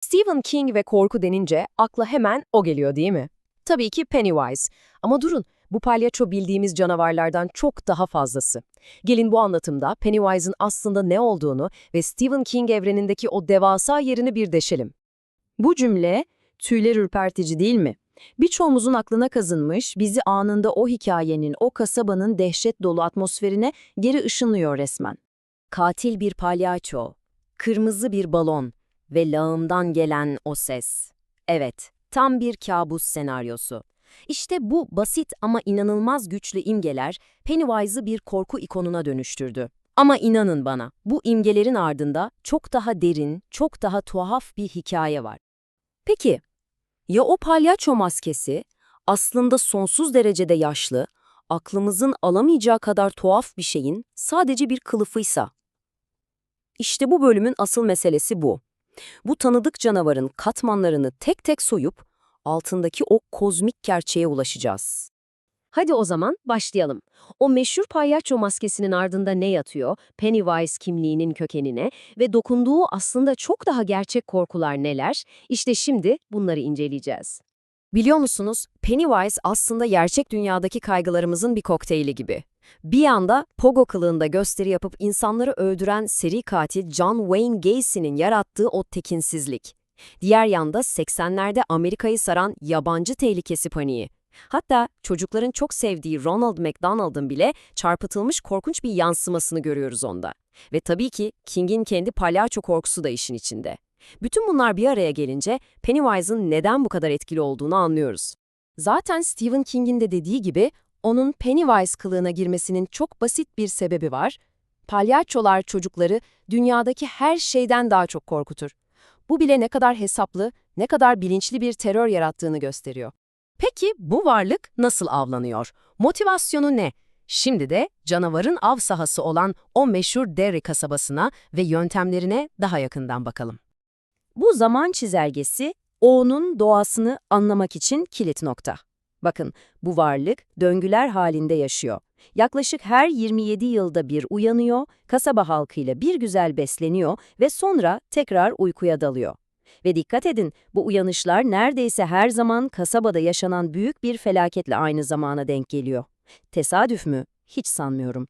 Stephen King ve korku denince akla hemen o geliyor değil mi? Tabii ki Pennywise. Ama durun, bu palyaço bildiğimiz canavarlardan çok daha fazlası. Gelin bu anlatımda Pennywise'ın aslında ne olduğunu ve Stephen King evrenindeki o devasa yerini bir deşelim. Bu cümle tüyler ürpertici değil mi? Birçoğumuzun aklına kazınmış, bizi anında o hikayenin, o kasabanın dehşet dolu atmosferine geri ışınlıyor resmen. Katil bir palyaço, kırmızı bir balon ve lağımdan gelen o ses. Evet, tam bir kabus senaryosu. İşte bu basit ama inanılmaz güçlü imgeler Pennywise'ı bir korku ikonuna dönüştürdü. Ama inanın bana, bu imgelerin ardında çok daha derin, çok daha tuhaf bir hikaye var. Peki, ya o palyaço maskesi aslında sonsuz derecede yaşlı, aklımızın alamayacağı kadar tuhaf bir şeyin sadece bir kılıfıysa? İşte bu bölümün asıl meselesi bu. Bu tanıdık canavarın katmanlarını tek tek soyup altındaki o kozmik gerçeğe ulaşacağız. Hadi o zaman başlayalım. O meşhur palyaço maskesinin ardında ne yatıyor, Pennywise kimliğinin kökenine ve dokunduğu aslında çok daha gerçek korkular neler? İşte şimdi bunları inceleyeceğiz. Biliyor musunuz, Pennywise aslında gerçek dünyadaki kaygılarımızın bir kokteyli gibi. Bir yanda pogo kılığında gösteri yapıp insanları öldüren seri katil John Wayne Gacy'nin yarattığı o tekinsizlik. Diğer yanda 80'lerde Amerika'yı saran yabancı tehlikesi paniği. Hatta çocukların çok sevdiği Ronald McDonald'ın bile çarpıtılmış korkunç bir yansımasını görüyoruz onda. Ve tabii ki King'in kendi palyaço korkusu da işin içinde. Bütün bunlar bir araya gelince Pennywise'ın neden bu kadar etkili olduğunu anlıyoruz. Zaten Stephen King'in de dediği gibi onun Pennywise kılığına girmesinin çok basit bir sebebi var. Palyaçolar çocukları dünyadaki her şeyden daha çok korkutur. Bu bile ne kadar hesaplı, ne kadar bilinçli bir terör yarattığını gösteriyor. Peki bu varlık nasıl avlanıyor? Motivasyonu ne? Şimdi de canavarın av sahası olan o meşhur Derry kasabasına ve yöntemlerine daha yakından bakalım. Bu zaman çizelgesi O'nun doğasını anlamak için kilit nokta. Bakın, bu varlık döngüler halinde yaşıyor. Yaklaşık her 27 yılda bir uyanıyor, kasaba halkıyla bir güzel besleniyor ve sonra tekrar uykuya dalıyor. Ve dikkat edin, bu uyanışlar neredeyse her zaman kasabada yaşanan büyük bir felaketle aynı zamana denk geliyor. Tesadüf mü? Hiç sanmıyorum.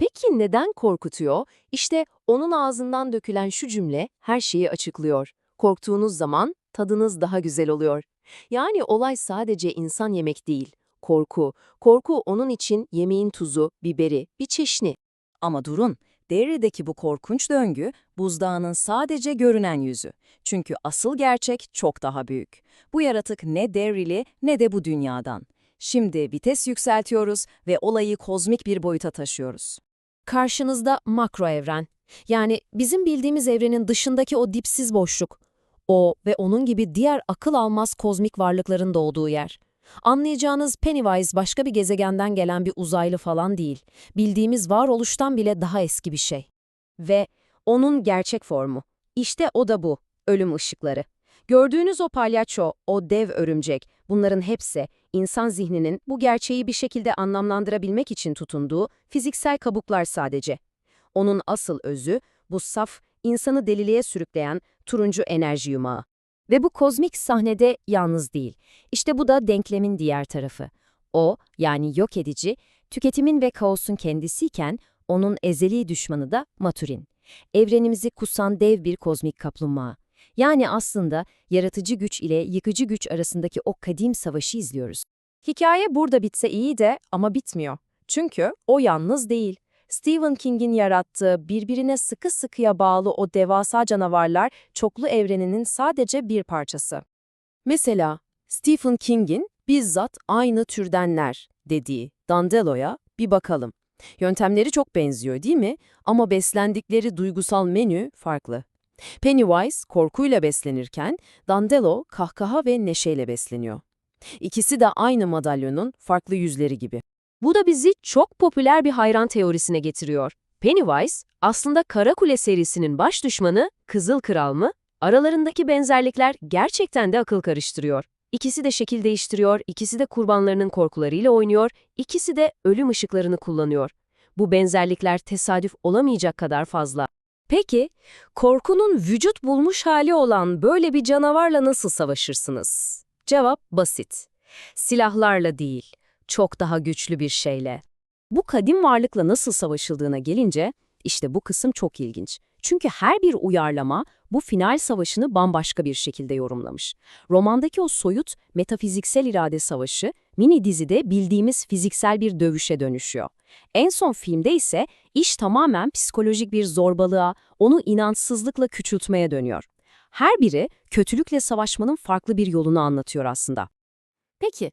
Peki neden korkutuyor? İşte onun ağzından dökülen şu cümle her şeyi açıklıyor. Korktuğunuz zaman tadınız daha güzel oluyor. Yani olay sadece insan yemek değil. Korku. Korku onun için yemeğin tuzu, biberi, bir çeşni. Ama durun, Derry'deki bu korkunç döngü buzdağının sadece görünen yüzü. Çünkü asıl gerçek çok daha büyük. Bu yaratık ne Derry'li ne de bu dünyadan. Şimdi vites yükseltiyoruz ve olayı kozmik bir boyuta taşıyoruz. Karşınızda makro evren. Yani bizim bildiğimiz evrenin dışındaki o dipsiz boşluk. O ve onun gibi diğer akıl almaz kozmik varlıkların doğduğu yer. Anlayacağınız Pennywise başka bir gezegenden gelen bir uzaylı falan değil. Bildiğimiz varoluştan bile daha eski bir şey. Ve onun gerçek formu. İşte o da bu, ölüm ışıkları. Gördüğünüz o palyaço, o dev örümcek, bunların hepsi insan zihninin bu gerçeği bir şekilde anlamlandırabilmek için tutunduğu fiziksel kabuklar sadece. Onun asıl özü, bu saf, insanı deliliğe sürükleyen turuncu enerji yumağı. Ve bu kozmik sahnede yalnız değil. İşte bu da denklemin diğer tarafı. O, yani yok edici, tüketimin ve kaosun kendisiyken onun ezeli düşmanı da Maturin. Evrenimizi kusan dev bir kozmik kaplumbağa. Yani aslında yaratıcı güç ile yıkıcı güç arasındaki o kadim savaşı izliyoruz. Hikaye burada bitse iyi de ama bitmiyor. Çünkü o yalnız değil. Stephen King'in yarattığı birbirine sıkı sıkıya bağlı o devasa canavarlar çoklu evreninin sadece bir parçası. Mesela Stephen King'in bizzat aynı türdenler dediği Dandelo'ya bir bakalım. Yöntemleri çok benziyor değil mi? Ama beslendikleri duygusal menü farklı. Pennywise korkuyla beslenirken Dandelo kahkaha ve neşeyle besleniyor. İkisi de aynı madalyonun farklı yüzleri gibi. Bu da bizi çok popüler bir hayran teorisine getiriyor. Pennywise aslında Karakule serisinin baş düşmanı Kızıl Kral mı? Aralarındaki benzerlikler gerçekten de akıl karıştırıyor. İkisi de şekil değiştiriyor, ikisi de kurbanlarının korkularıyla oynuyor, ikisi de ölüm ışıklarını kullanıyor. Bu benzerlikler tesadüf olamayacak kadar fazla. Peki, korkunun vücut bulmuş hali olan böyle bir canavarla nasıl savaşırsınız? Cevap basit. Silahlarla değil, çok daha güçlü bir şeyle. Bu kadim varlıkla nasıl savaşıldığına gelince, işte bu kısım çok ilginç. Çünkü her bir uyarlama bu final savaşını bambaşka bir şekilde yorumlamış. Romandaki o soyut, metafiziksel irade savaşı, mini dizide bildiğimiz fiziksel bir dövüşe dönüşüyor. En son filmde ise iş tamamen psikolojik bir zorbalığa, onu inançsızlıkla küçültmeye dönüyor. Her biri kötülükle savaşmanın farklı bir yolunu anlatıyor aslında. Peki,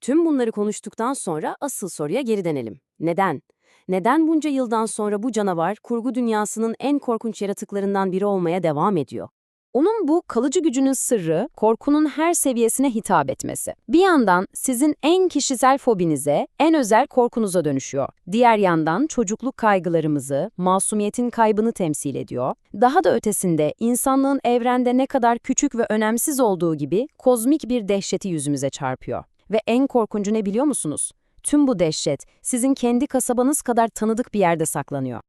tüm bunları konuştuktan sonra asıl soruya geri dönelim. Neden? Neden bunca yıldan sonra bu canavar kurgu dünyasının en korkunç yaratıklarından biri olmaya devam ediyor? Onun bu kalıcı gücünün sırrı, korkunun her seviyesine hitap etmesi. Bir yandan sizin en kişisel fobinize, en özel korkunuza dönüşüyor. Diğer yandan çocukluk kaygılarımızı, masumiyetin kaybını temsil ediyor. Daha da ötesinde insanlığın evrende ne kadar küçük ve önemsiz olduğu gibi kozmik bir dehşeti yüzümüze çarpıyor. Ve en korkuncu ne biliyor musunuz? Tüm bu dehşet sizin kendi kasabanız kadar tanıdık bir yerde saklanıyor.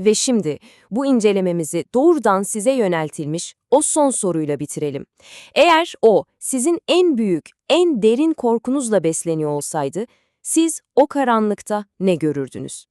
Ve şimdi bu incelememizi doğrudan size yöneltilmiş o son soruyla bitirelim. Eğer o sizin en büyük, en derin korkunuzla besleniyor olsaydı, siz o karanlıkta ne görürdünüz?